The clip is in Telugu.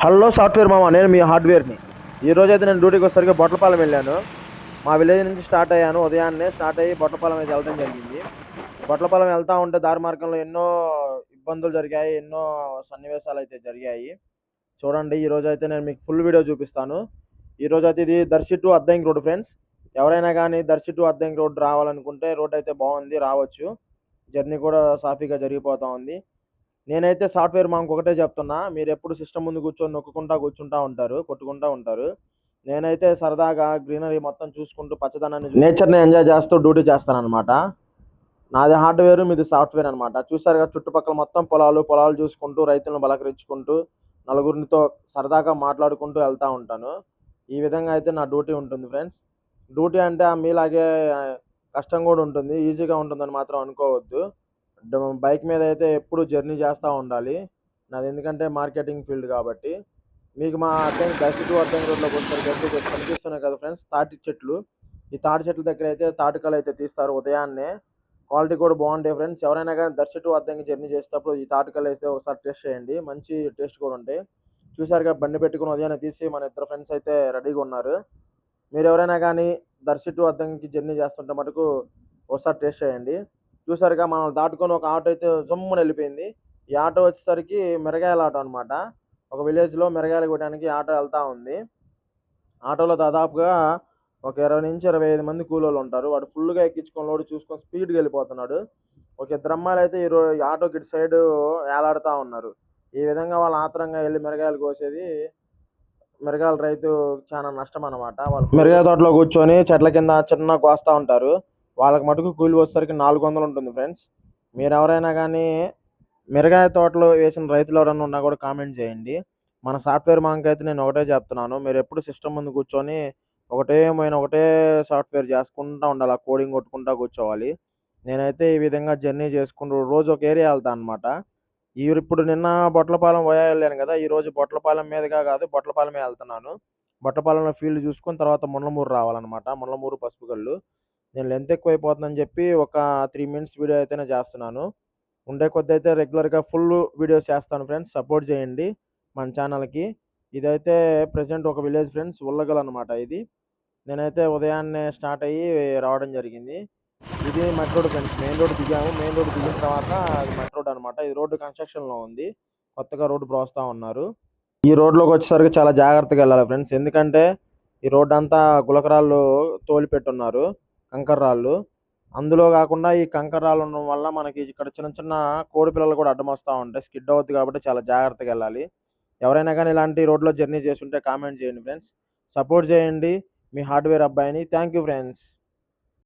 హలో సాఫ్ట్వేర్ మామ నేను మీ హార్డ్వేర్ని. ఈ అయితే నేను డ్యూటీకి వచ్చేసరికి బొట్లపాలెం వెళ్ళాను. మా విలేజ్ నుంచి స్టార్ట్ అయ్యాను. ఉదయాన్నే స్టార్ట్ అయ్యి బొట్లపాలెం అయితే వెళ్ళడం జరిగింది. బొట్లపాలెం వెళ్తా ఉంటే దారి మార్గంలో ఎన్నో ఇబ్బందులు జరిగాయి ఎన్నో సన్నివేశాలు అయితే జరిగాయి. చూడండి ఈ రోజు అయితే నేను మీకు ఫుల్ వీడియో చూపిస్తాను. ఈ రోజు అయితే ఇది Darsi to Addanki road friends. ఎవరైనా కానీ దర్శి టు అద్దంకి రోడ్ రావాలనుకుంటే రోడ్ అయితే బాగుంది రావచ్చు. జర్నీ కూడా సాఫీగా జరిగిపోతా ఉంది. నేనైతే సాఫ్ట్వేర్ మాకు ఒకటే చెప్తున్నా. మీరు ఎప్పుడు సిస్టమ్ ముందు కూర్చొని నొక్కుంటా కూర్చుంటా ఉంటారు కొట్టుకుంటా ఉంటారు. నేనైతే సరదాగా గ్రీనరీ మొత్తం చూసుకుంటూ పచ్చదనాన్ని నేచర్ని ఎంజాయ్ చేస్తూ డ్యూటీ చేస్తాను అనమాట నాది హార్డ్వేర్ మీది సాఫ్ట్వేర్ అనమాట చూసారుగా చుట్టుపక్కల మొత్తం పొలాలు పొలాలు చూసుకుంటూ రైతులను బలకరించుకుంటూ నలుగురితో సరదాగా మాట్లాడుకుంటూ వెళ్తూ ఉంటాను. ఈ విధంగా అయితే నా డ్యూటీ ఉంటుంది ఫ్రెండ్స్. డ్యూటీ అంటే మీలాగే కష్టం కూడా ఉంటుంది ఈజీగా ఉంటుందని మాత్రం అనుకోవద్దు. బైక్ మీద అయితే ఎప్పుడు జర్నీ చేస్తూ ఉండాలి. నాది ఎందుకంటే మార్కెటింగ్ ఫీల్డ్ కాబట్టి. మీకు మా అర్థం దర్శి టు అర్థం రోడ్లో కొంచెం గట్టి కనిపిస్తున్నాయి కదా ఫ్రెండ్స్? తాటి చెట్లు. ఈ తాటి చెట్ల దగ్గర అయితే తాటికలు అయితే తీస్తారు ఉదయాన్నే. క్వాలిటీ కూడా బాగుంటాయి ఫ్రెండ్స్. ఎవరైనా కానీ దర్శి టు జర్నీ చేసేటప్పుడు ఈ తాటికలు అయితే ఒకసారి టేస్ట్ చేయండి. మంచి టేస్ట్ కూడా ఉంటాయి. చూసారుగా బండి పెట్టుకుని ఉదయాన్నే తీసి మన ఇద్దరు ఫ్రెండ్స్ అయితే రెడీగా ఉన్నారు. మీరు ఎవరైనా కానీ దర్శి టు జర్నీ చేస్తుంటే మటుకు ఒకసారి టేస్ట్ చేయండి. చూసారుగా మనం దాటుకొని ఒక ఆటో అయితే జమ్మున వెళ్ళిపోయింది. ఈ ఆటో వచ్చేసరికి మిరగాయల ఆటో అనమాట ఒక విలేజ్లో మిరగాయలు కొట్టడానికి ఆటో వెళ్తా ఉంది. ఆటోలో దాదాపుగా ఒక ఇరవై నుంచి ఇరవై ఐదు మంది కూలోళ్ళు ఉంటారు. వాడు ఫుల్గా ఎక్కించుకొని లోడు చూసుకొని స్పీడ్గా వెళ్ళిపోతున్నాడు. ఒక ఇద్దరు అమ్మాయిలు అయితే ఈ రో- ఈ ఆటోకి ఇటు సైడ్ వేలాడుతూ ఉన్నారు. ఈ విధంగా వాళ్ళు ఆత్రంగా వెళ్ళి మిరగాయలు కోసేది మిరగాయల రైతు చాలా నష్టం అనమాట వాళ్ళు మిరగాయ తోటలో కూర్చొని చెట్ల కింద చిన్న కోస్తూ ఉంటారు. వాళ్ళకి మటుకు కూలి వచ్చేసరికి నాలుగు వందలు ఉంటుంది ఫ్రెండ్స్. మీరు ఎవరైనా కానీ మిరగాయ తోటలో వేసిన రైతులు ఎవరైనా ఉన్నా కూడా కామెంట్ చేయండి. మన సాఫ్ట్వేర్ మాంక్ అయితే నేను ఒకటే చెప్తున్నాను. మీరు ఎప్పుడు సిస్టమ్ ముందు కూర్చొని ఒకటే పోయిన ఒకటే సాఫ్ట్వేర్ చేసుకుంటా ఉండాలి. ఆ కోడింగ్ కొట్టుకుంటా కూర్చోవాలి. నేనైతే ఈ విధంగా జర్నీ చేసుకుంటూ రోజు ఒక ఏరియా వెళ్తాను అనమాట ఈ ఇప్పుడు నిన్న బొట్లపాలెం పోయా వెళ్ళాను కదా. ఈరోజు బొట్లపాలెం మీదుగా కాదు బొట్లపాలెమే వెళ్తున్నాను. బొట్టపాలెంలో ఫీల్డ్ చూసుకొని తర్వాత ముళ్ళమూరు రావాలన్నమాట. ముళ్ళమూరు పసుపుగళ్ళు నేను లెంత్ ఎక్కువైపోతుందని చెప్పి ఒక త్రీ మినిట్స్ వీడియో అయితేనే చేస్తున్నాను. ఉండే కొద్ది అయితే రెగ్యులర్గా ఫుల్ వీడియోస్ చేస్తాను ఫ్రెండ్స్. సపోర్ట్ చేయండి మన ఛానల్కి. ఇదైతే ప్రజెంట్ ఒక విలేజ్ ఫ్రెండ్స్ ఉల్లగల్ అనమాట ఇది. నేనైతే ఉదయాన్నే స్టార్ట్ అయ్యి రావడం జరిగింది. ఇది మెట్ రోడ్ ఫ్రెండ్స్. మెయిన్ రోడ్ దిగాము. మెయిన్ రోడ్ దిగిన తర్వాత అది మెట్ రోడ్ అనమాట ఇది రోడ్డు కన్స్ట్రక్షన్లో ఉంది. కొత్తగా రోడ్డు ప్రోస్తూ ఉన్నారు. ఈ రోడ్లోకి వచ్చేసరికి చాలా జాగ్రత్తగా వెళ్ళాలి ఫ్రెండ్స్. ఎందుకంటే ఈ రోడ్డు అంతా గులకరాళ్ళు తోలిపెట్టున్నారు. కంకర్రాళ్ళు. కంకర రాళ్ళు అందులో కాకుండా ఈ కంకర ఉండడం వల్ల మనకి ఇక్కడ చిన్న చిన్న కోడి పిల్లలు కూడా అడ్డం వస్తూ ఉంటాయి. స్కిడ్ అవుద్ది కాబట్టి చాలా జాగ్రత్తగా వెళ్ళాలి. ఎవరైనా కానీ ఇలాంటి రోడ్లో జర్నీ చేస్తుంటే కామెంట్ చేయండి ఫ్రెండ్స్. సపోర్ట్ చేయండి మీ హార్డ్వేర్ అబ్బాయిని. Thank you friends.